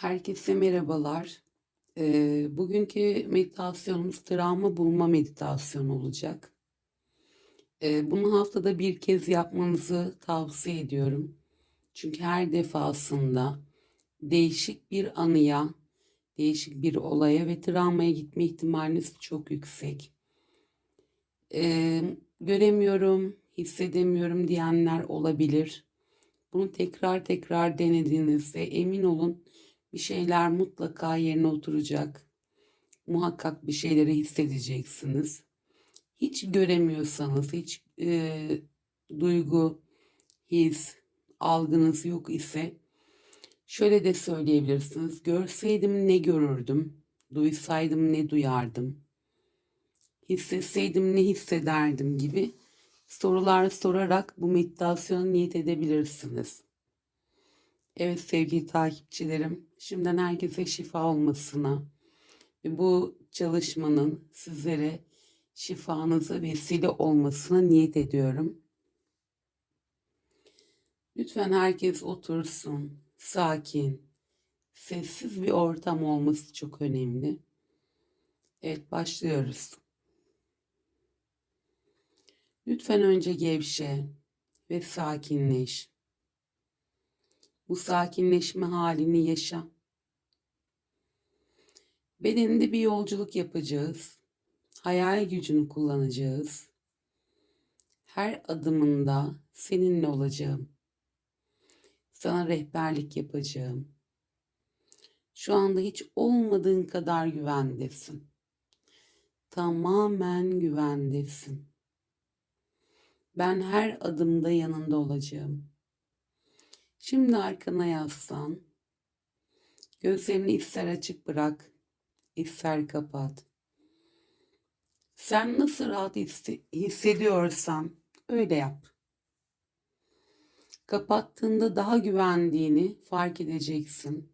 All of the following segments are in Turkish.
Herkese merhabalar. Ee, bugünkü meditasyonumuz travma bulma meditasyonu olacak. Ee, bunu haftada bir kez yapmanızı tavsiye ediyorum. Çünkü her defasında değişik bir anıya, değişik bir olaya ve travmaya gitme ihtimaliniz çok yüksek. Ee, göremiyorum, hissedemiyorum diyenler olabilir. Bunu tekrar tekrar denediğinizde emin olun bir şeyler mutlaka yerine oturacak. Muhakkak bir şeyleri hissedeceksiniz. Hiç göremiyorsanız, hiç e, duygu, his, algınız yok ise şöyle de söyleyebilirsiniz. Görseydim ne görürdüm, duysaydım ne duyardım, hissetseydim ne hissederdim gibi sorular sorarak bu meditasyona niyet edebilirsiniz. Evet sevgili takipçilerim, şimdiden herkese şifa olmasına ve bu çalışmanın sizlere şifanıza vesile olmasına niyet ediyorum. Lütfen herkes otursun, sakin, sessiz bir ortam olması çok önemli. Evet başlıyoruz. Lütfen önce gevşe ve sakinleş. Bu sakinleşme halini yaşa. Bedeninde bir yolculuk yapacağız. Hayal gücünü kullanacağız. Her adımında seninle olacağım. Sana rehberlik yapacağım. Şu anda hiç olmadığın kadar güvendesin. Tamamen güvendesin. Ben her adımda yanında olacağım. Şimdi arkana yaslan. Gözlerini ister açık bırak, ister kapat. Sen nasıl rahat hissediyorsan öyle yap. Kapattığında daha güvendiğini fark edeceksin.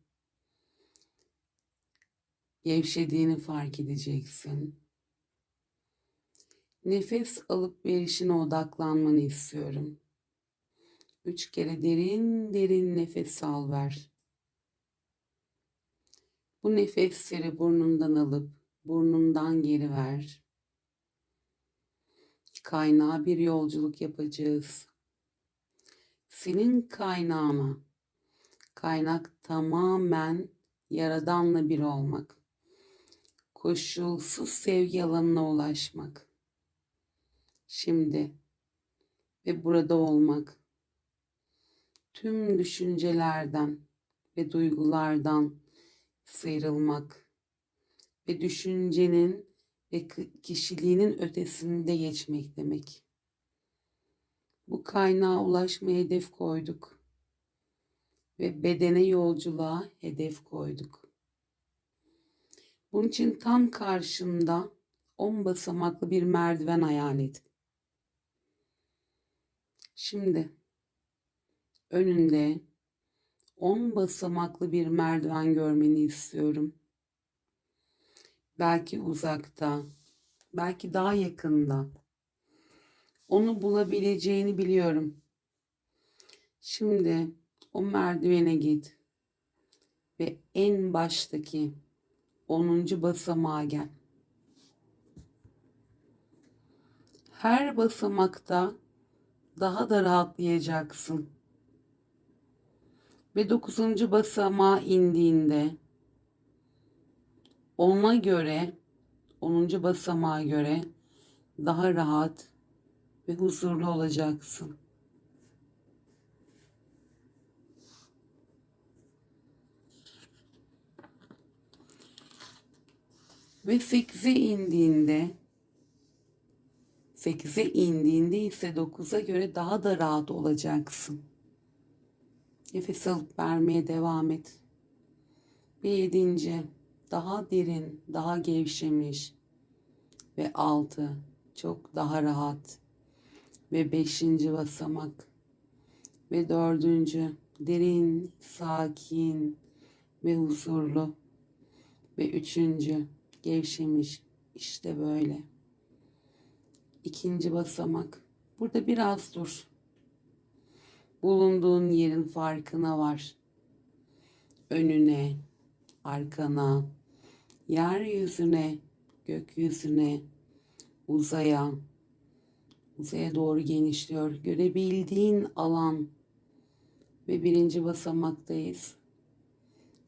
Gevşediğini fark edeceksin. Nefes alıp verişine odaklanmanı istiyorum. Üç kere derin derin nefes al ver. Bu nefesleri burnundan alıp burnundan geri ver. Kaynağa bir yolculuk yapacağız. Senin kaynağına, kaynak tamamen yaradanla bir olmak. Koşulsuz sevgi alanına ulaşmak. Şimdi ve burada olmak tüm düşüncelerden ve duygulardan sıyrılmak ve düşüncenin ve kişiliğinin ötesinde geçmek demek. Bu kaynağa ulaşmaya hedef koyduk ve bedene yolculuğa hedef koyduk. Bunun için tam karşında on basamaklı bir merdiven hayal et. Şimdi önünde on basamaklı bir merdiven görmeni istiyorum. Belki uzakta, belki daha yakında. Onu bulabileceğini biliyorum. Şimdi o merdivene git ve en baştaki 10. basamağa gel. Her basamakta daha da rahatlayacaksın ve dokuzuncu basamağa indiğinde ona göre onuncu basamağa göre daha rahat ve huzurlu olacaksın. Ve 8'e indiğinde 8'e indiğinde ise 9'a göre daha da rahat olacaksın. Nefes alıp vermeye devam et. Ve yedinci daha derin, daha gevşemiş. Ve altı çok daha rahat. Ve beşinci basamak. Ve dördüncü derin, sakin ve huzurlu. Ve üçüncü gevşemiş. İşte böyle. İkinci basamak. Burada biraz dur bulunduğun yerin farkına var. Önüne, arkana, yeryüzüne, gökyüzüne, uzaya, uzaya doğru genişliyor. Görebildiğin alan ve birinci basamaktayız.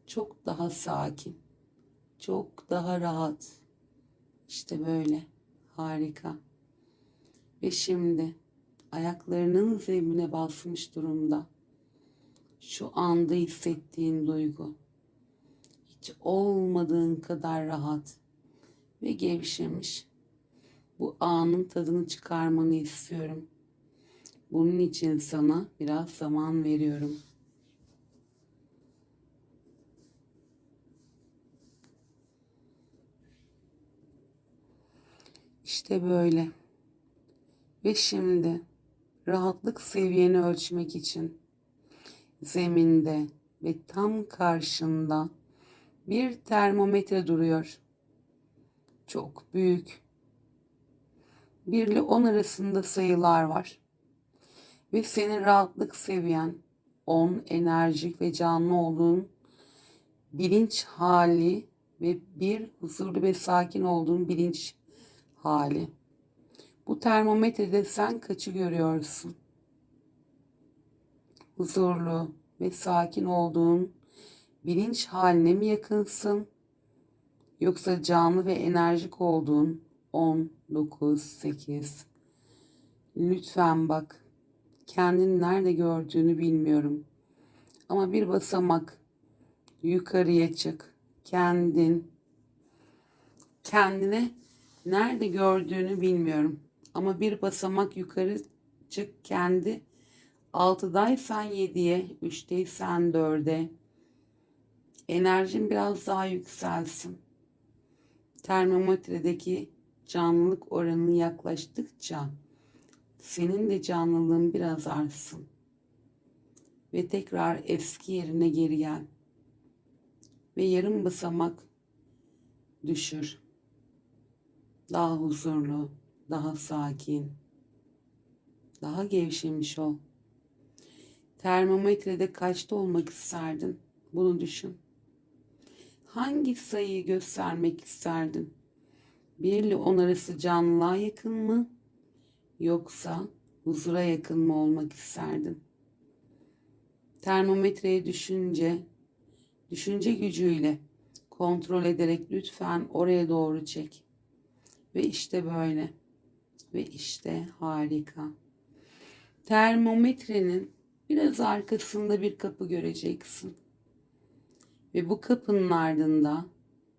Çok daha sakin, çok daha rahat. İşte böyle. Harika. Ve şimdi ayaklarının zemine basmış durumda. Şu anda hissettiğin duygu. Hiç olmadığın kadar rahat ve gevşemiş. Bu anın tadını çıkarmanı istiyorum. Bunun için sana biraz zaman veriyorum. İşte böyle. Ve şimdi rahatlık seviyeni ölçmek için zeminde ve tam karşında bir termometre duruyor. Çok büyük. 1 ile 10 arasında sayılar var. Ve senin rahatlık seviyen 10 enerjik ve canlı olduğun bilinç hali ve bir huzurlu ve sakin olduğun bilinç hali. Bu termometrede sen kaçı görüyorsun? Huzurlu ve sakin olduğun bilinç haline mi yakınsın? Yoksa canlı ve enerjik olduğun 10, 9, 8. Lütfen bak. Kendini nerede gördüğünü bilmiyorum. Ama bir basamak yukarıya çık. Kendin kendine nerede gördüğünü bilmiyorum. Ama bir basamak yukarı çık kendi 6'daysan 7'ye, 3'teysen 4'e. Enerjin biraz daha yükselsin. Termometredeki canlılık oranı yaklaştıkça senin de canlılığın biraz artsın. Ve tekrar eski yerine geri gel. Ve yarım basamak düşür. Daha huzurlu, daha sakin, daha gevşemiş ol. Termometrede kaçta olmak isterdin? Bunu düşün. Hangi sayıyı göstermek isterdin? 1 ile 10 arası canlılığa yakın mı? Yoksa huzura yakın mı olmak isterdin? Termometreye düşünce, düşünce gücüyle kontrol ederek lütfen oraya doğru çek. Ve işte böyle. Ve işte harika. Termometrenin biraz arkasında bir kapı göreceksin. Ve bu kapının ardında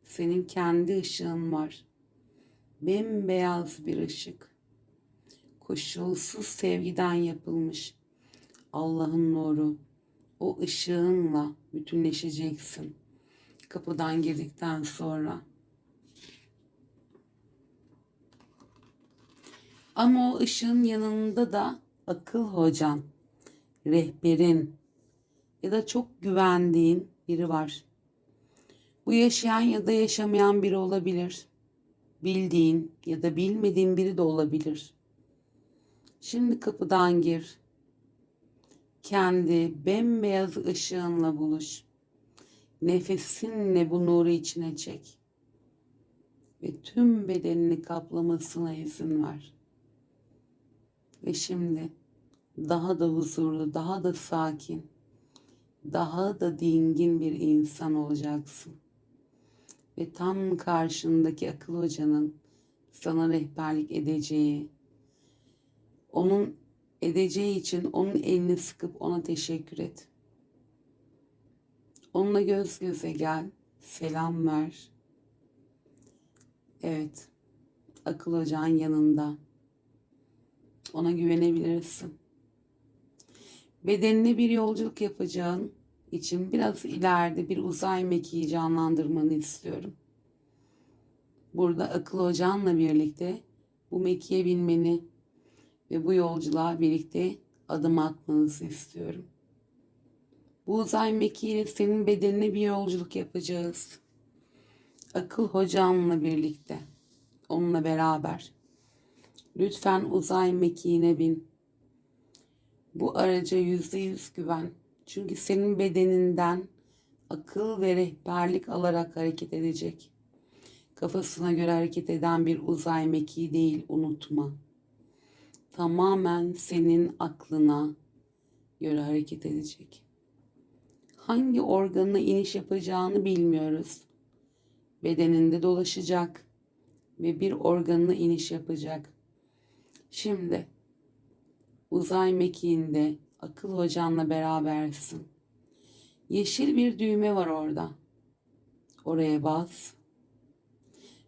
senin kendi ışığın var. Bembeyaz bir ışık. Koşulsuz sevgiden yapılmış. Allah'ın nuru. O ışığınla bütünleşeceksin. Kapıdan girdikten sonra. Ama o ışığın yanında da akıl hocan, rehberin ya da çok güvendiğin biri var. Bu yaşayan ya da yaşamayan biri olabilir. Bildiğin ya da bilmediğin biri de olabilir. Şimdi kapıdan gir. Kendi bembeyaz ışığınla buluş. Nefesinle bu nuru içine çek. Ve tüm bedenini kaplamasına izin ver. Ve şimdi daha da huzurlu, daha da sakin, daha da dingin bir insan olacaksın. Ve tam karşındaki akıl hocanın sana rehberlik edeceği, onun edeceği için onun elini sıkıp ona teşekkür et. Onunla göz göze gel, selam ver. Evet, akıl ocağın yanında. Ona güvenebilirsin. Bedenine bir yolculuk yapacağın için biraz ileride bir uzay mekiği canlandırmanı istiyorum. Burada akıl ocağınla birlikte bu mekiğe binmeni ve bu yolculuğa birlikte adım atmanızı istiyorum. Bu uzay mekiğiyle senin bedenine bir yolculuk yapacağız. Akıl hocanla birlikte, onunla beraber. Lütfen uzay mekiğine bin. Bu araca yüzde yüz güven. Çünkü senin bedeninden akıl ve rehberlik alarak hareket edecek. Kafasına göre hareket eden bir uzay mekiği değil unutma. Tamamen senin aklına göre hareket edecek. Hangi organına iniş yapacağını bilmiyoruz. Bedeninde dolaşacak ve bir organına iniş yapacak. Şimdi uzay mekiğinde akıl hocanla berabersin. Yeşil bir düğme var orada. Oraya bas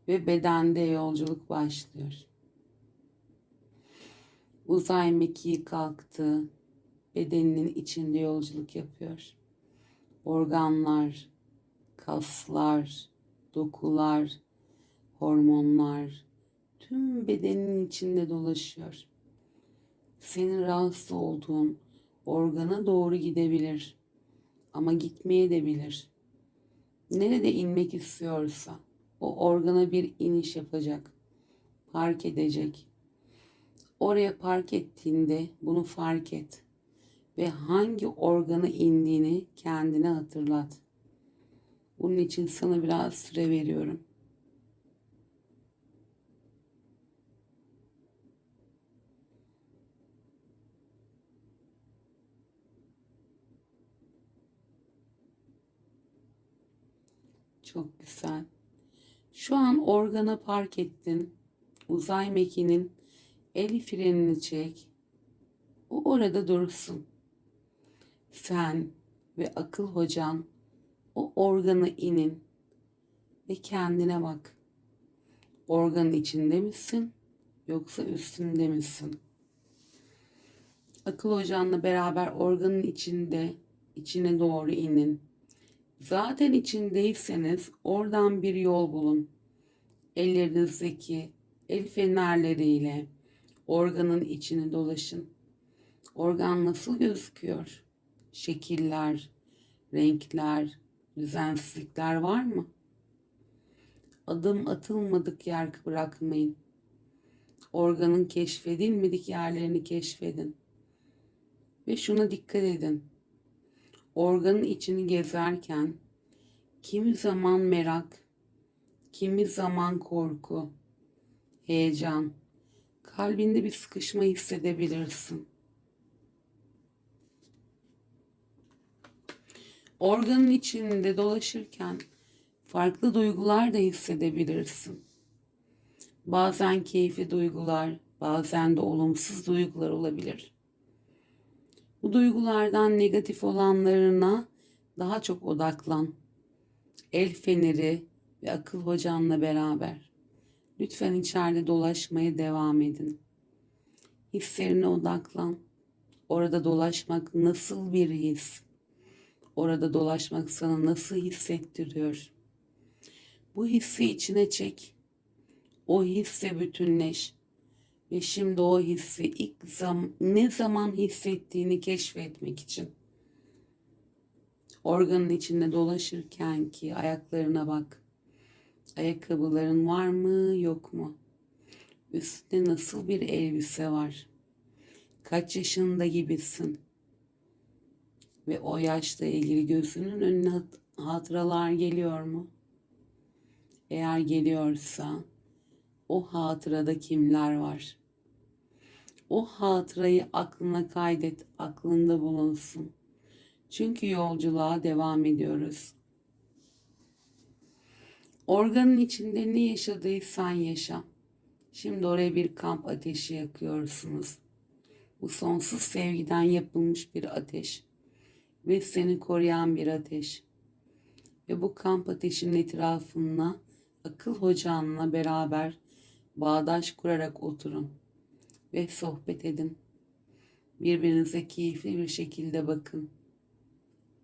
ve bedende yolculuk başlıyor. Uzay mekiği kalktı. Bedeninin içinde yolculuk yapıyor. Organlar, kaslar, dokular, hormonlar tüm bedenin içinde dolaşıyor. Senin rahatsız olduğun organa doğru gidebilir ama gitmeye de bilir. Nerede inmek istiyorsa o organa bir iniş yapacak. Park edecek. Oraya park ettiğinde bunu fark et ve hangi organa indiğini kendine hatırlat. Bunun için sana biraz süre veriyorum. Çok güzel. Şu an organa park ettin. Uzay mekiğinin el frenini çek. O orada dursun. Sen ve akıl hocan o organa inin ve kendine bak. Organın içinde misin yoksa üstünde misin? Akıl hocanla beraber organın içinde içine doğru inin. Zaten içindeyseniz oradan bir yol bulun. Ellerinizdeki el fenerleriyle organın içini dolaşın. Organ nasıl gözüküyor? Şekiller, renkler, düzensizlikler var mı? Adım atılmadık yer bırakmayın. Organın keşfedilmedik yerlerini keşfedin. Ve şuna dikkat edin organın içini gezerken kimi zaman merak, kimi zaman korku, heyecan, kalbinde bir sıkışma hissedebilirsin. Organın içinde dolaşırken farklı duygular da hissedebilirsin. Bazen keyifli duygular, bazen de olumsuz duygular olabilir. Bu duygulardan negatif olanlarına daha çok odaklan. El feneri ve akıl hocanla beraber. Lütfen içeride dolaşmaya devam edin. Hislerine odaklan. Orada dolaşmak nasıl bir his? Orada dolaşmak sana nasıl hissettiriyor? Bu hissi içine çek. O hisse bütünleş ve şimdi o hissi ilk zam ne zaman hissettiğini keşfetmek için organın içinde dolaşırken ki ayaklarına bak. Ayakkabıların var mı yok mu? Üstünde nasıl bir elbise var? Kaç yaşında gibisin? Ve o yaşla ilgili gözünün önüne hatıralar geliyor mu? Eğer geliyorsa o hatırada kimler var? O hatırayı aklına kaydet, aklında bulunsun. Çünkü yolculuğa devam ediyoruz. Organın içinde ne yaşadıysan yaşa. Şimdi oraya bir kamp ateşi yakıyorsunuz. Bu sonsuz sevgiden yapılmış bir ateş ve seni koruyan bir ateş. Ve bu kamp ateşinin etrafına akıl hocanla beraber bağdaş kurarak oturun ve sohbet edin. Birbirinize keyifli bir şekilde bakın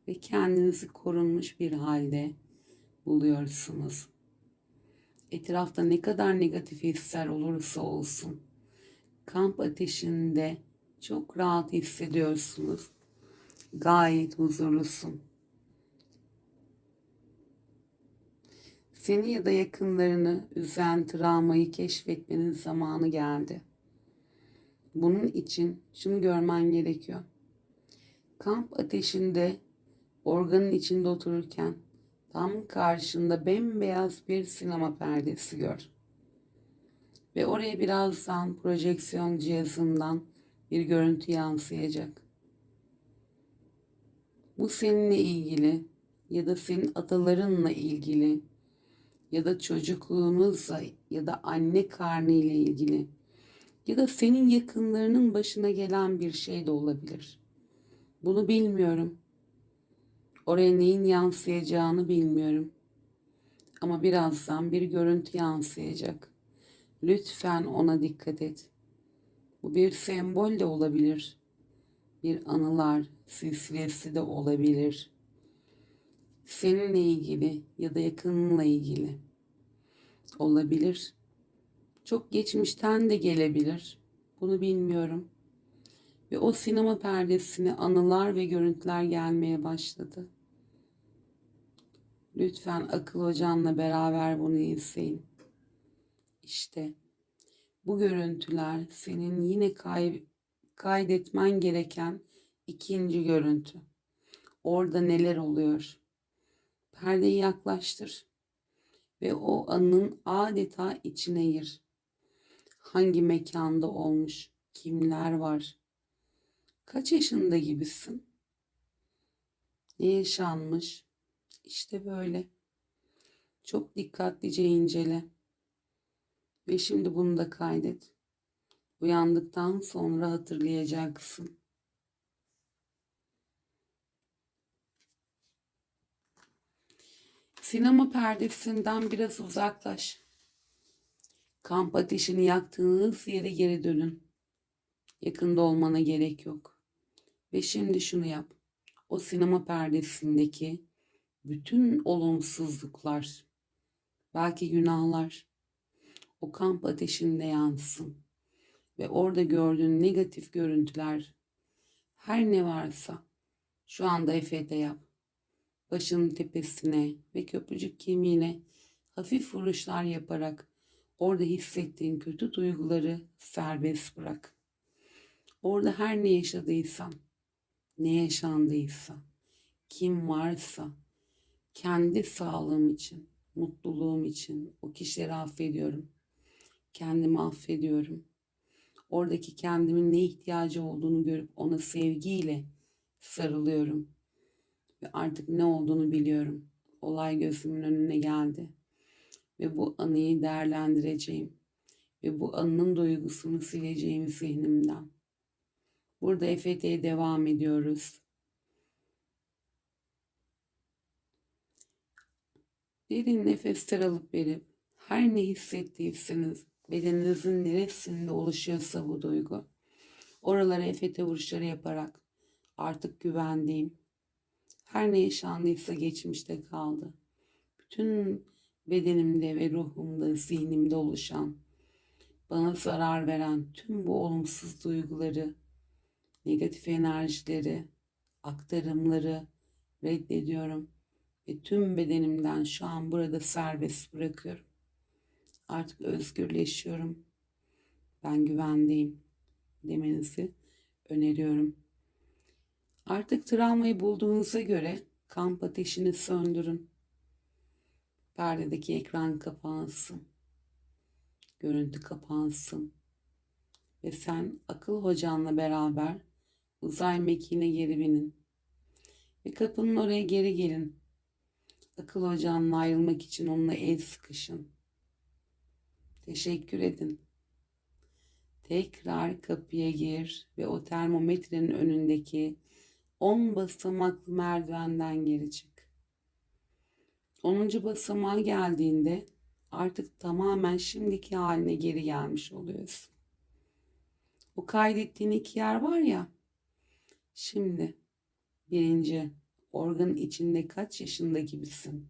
ve kendinizi korunmuş bir halde buluyorsunuz. Etrafta ne kadar negatif hisler olursa olsun kamp ateşinde çok rahat hissediyorsunuz. Gayet huzurlusun. Seni ya da yakınlarını üzen travmayı keşfetmenin zamanı geldi. Bunun için şunu görmen gerekiyor. Kamp ateşinde organın içinde otururken tam karşında bembeyaz bir sinema perdesi gör. Ve oraya birazdan projeksiyon cihazından bir görüntü yansıyacak. Bu seninle ilgili ya da senin atalarınla ilgili ya da çocukluğunuzla ya da anne karnıyla ilgili ya da senin yakınlarının başına gelen bir şey de olabilir. Bunu bilmiyorum. Oraya neyin yansıyacağını bilmiyorum. Ama birazdan bir görüntü yansıyacak. Lütfen ona dikkat et. Bu bir sembol de olabilir. Bir anılar silsilesi de olabilir. Seninle ilgili ya da yakınınla ilgili olabilir. Çok geçmişten de gelebilir. Bunu bilmiyorum. Ve o sinema perdesine anılar ve görüntüler gelmeye başladı. Lütfen akıl hocanla beraber bunu izleyin. İşte bu görüntüler senin yine kay kaydetmen gereken ikinci görüntü. Orada neler oluyor? Perdeyi yaklaştır ve o anın adeta içine gir. Hangi mekanda olmuş? Kimler var? Kaç yaşında gibisin? Ne yaşanmış? İşte böyle. Çok dikkatlice incele. Ve şimdi bunu da kaydet. Uyandıktan sonra hatırlayacaksın. Sinema perdesinden biraz uzaklaş. Kamp ateşini yaktığınız yere geri dönün. Yakında olmana gerek yok. Ve şimdi şunu yap. O sinema perdesindeki bütün olumsuzluklar, belki günahlar o kamp ateşinde yansın. Ve orada gördüğün negatif görüntüler, her ne varsa şu anda EFT yap. Başının tepesine ve köprücük kemiğine hafif vuruşlar yaparak orada hissettiğin kötü duyguları serbest bırak. Orada her ne yaşadıysan, ne yaşandıysa, kim varsa kendi sağlığım için, mutluluğum için o kişileri affediyorum. Kendimi affediyorum. Oradaki kendimin ne ihtiyacı olduğunu görüp ona sevgiyle sarılıyorum. Ve artık ne olduğunu biliyorum. Olay gözümün önüne geldi. Ve bu anıyı değerlendireceğim. Ve bu anının duygusunu sileceğim zihnimden. Burada EFT'ye devam ediyoruz. Derin nefesler alıp verip her ne hissettiyseniz bedeninizin neresinde oluşuyorsa bu duygu oralara EFT vuruşları yaparak artık güvendiğim her ne yaşandıysa geçmişte kaldı. Bütün bedenimde ve ruhumda, zihnimde oluşan, bana zarar veren tüm bu olumsuz duyguları, negatif enerjileri, aktarımları reddediyorum ve tüm bedenimden şu an burada serbest bırakıyorum. Artık özgürleşiyorum. Ben güvendeyim demenizi öneriyorum. Artık travmayı bulduğunuza göre kamp ateşini söndürün. Perdedeki ekran kapansın. Görüntü kapansın. Ve sen akıl hocanla beraber uzay mekiğine geri binin. Ve kapının oraya geri gelin. Akıl hocanla ayrılmak için onunla el sıkışın. Teşekkür edin. Tekrar kapıya gir ve o termometrenin önündeki 10 basamaklı merdivenden geri çık. 10. basamağa geldiğinde artık tamamen şimdiki haline geri gelmiş oluyorsun. O kaydettiğin iki yer var ya. Şimdi birinci organın içinde kaç yaşında gibisin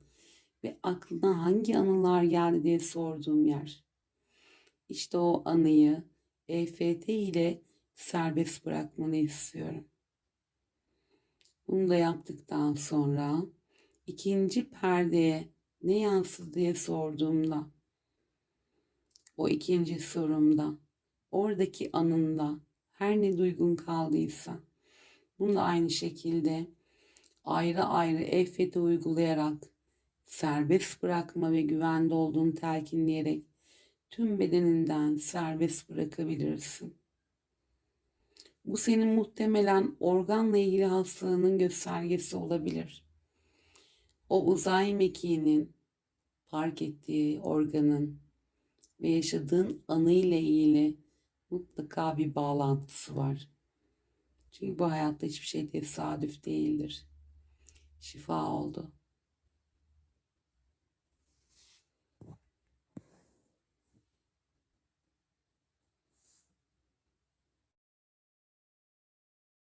ve aklına hangi anılar geldi diye sorduğum yer. İşte o anıyı EFT ile serbest bırakmanı istiyorum. Bunu da yaptıktan sonra ikinci perdeye ne yansıdı diye sorduğumda o ikinci sorumda oradaki anında her ne duygun kaldıysa bunu da aynı şekilde ayrı ayrı EFT uygulayarak serbest bırakma ve güvende olduğunu telkinleyerek tüm bedeninden serbest bırakabilirsin. Bu senin muhtemelen organla ilgili hastalığının göstergesi olabilir. O uzay mekiğinin fark ettiği organın ve yaşadığın anıyla ilgili mutlaka bir bağlantısı var. Çünkü bu hayatta hiçbir şey tesadüf değildir. Şifa oldu.